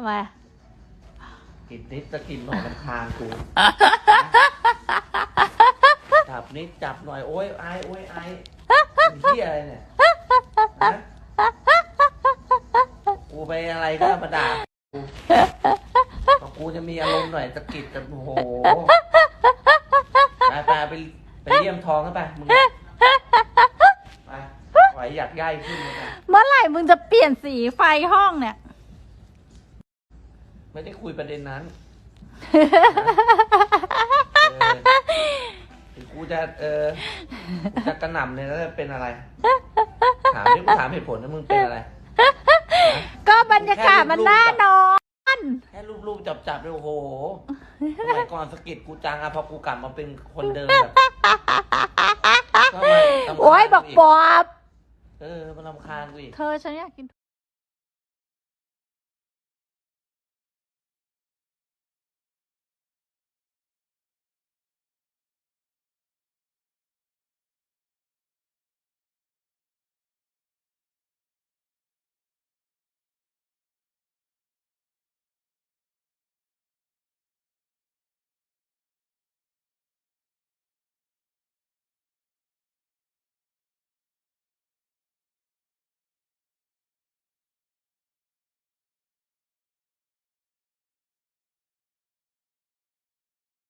ทำไมกินนิดจะกินหน่อยลำคาญกู จับนิดจับหน่อยโอ้ยไอายโอ้ยไอายเป็นเฮียอะไรเนี่ยฮะกูไปอะไรก็มาด่ากูพอกูจะมีอารมณ์หน่อยจะกิดจะโอ้โหไปไปไปไปเยี่ยมทองกันไปมึงไปปล่อยอยากย่ายขึ้นเลยไป เมื่อไหร่มึงจะเปลี่ยนสีไฟห้องเนี่ย ไม่ได้คุยประเด็นนั้นเออกูจะเออกูจะกระหน่ำเลยแล้วจะเป็นอะไร ถามที่กูถามเหตุผลนะมึงเป็นอะไร ก็บรรยากาศมันน่านอน แค่รูปๆจับๆเลยโอ้โหสมัยก่อนสะกิดกูจังอะพอกูกลับมาเป็นคนเดิมแบบก็มาทำโอ้ยบอกปอบ เออมันรำคาญกูอีก เธอฉันอยากกิน